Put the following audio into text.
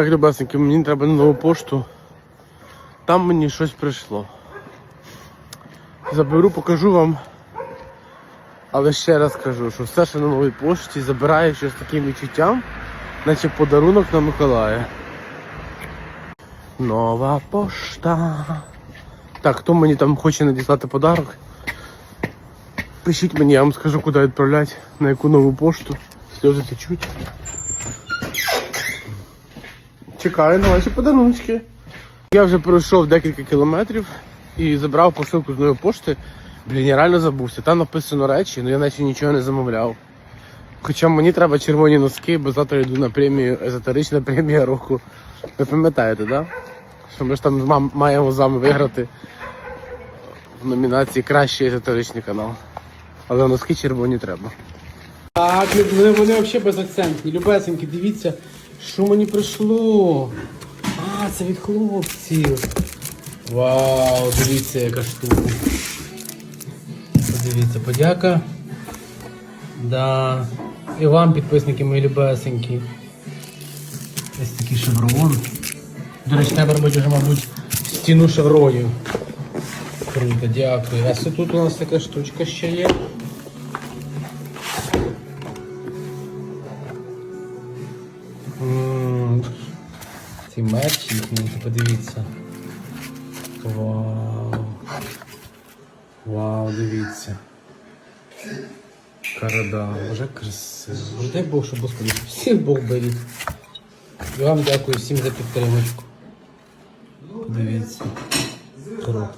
Так, любесеньки, мені треба на нову пошту. Там мені щось прийшло. Заберу, покажу вам. Але ще раз кажу, що все, що на новій пошті, забирає щось таким відчуттям, наче подарунок на Миколая. Нова пошта. Так, хто мені там хоче надіслати подарок? Пишіть мені, я вам скажу, куди відправляти, на яку нову пошту. Сльози течуть. Чекаю на ваші подарунки. Я вже пройшов декілька кілометрів і забрав посилку з нової пошти. Блін, я реально забувся. Там написано речі, але я наче нічого не замовляв. Хоча мені треба червоні носки, бо завтра йду на премію, езотерична премія року. Ви пам'ятаєте? Да? Що ми ж там маємо з вами виграти в номінації Кращий езотеричний канал. Але носки червоні треба. Так, вони взагалі безакцентні. Любесенькі, дивіться, що мені прийшло. А, це від хлопців. Вау, дивіться, яка штука. Подивіться, подяка. Да. І вам, підписники мої любесенькі. Ось такий шеврон. До речі, треба робити вже, мабуть, стіну шевронів. Круто, дякую. А тут у нас така штучка ще є. Ці мерчі їхній, подивіться. Вау. Вау, дивіться. Карада, вже красиво. Дай Бог, щоб Господи, всіх Бог беріг. І вам дякую всім за підтримку. Дивіться. Круто.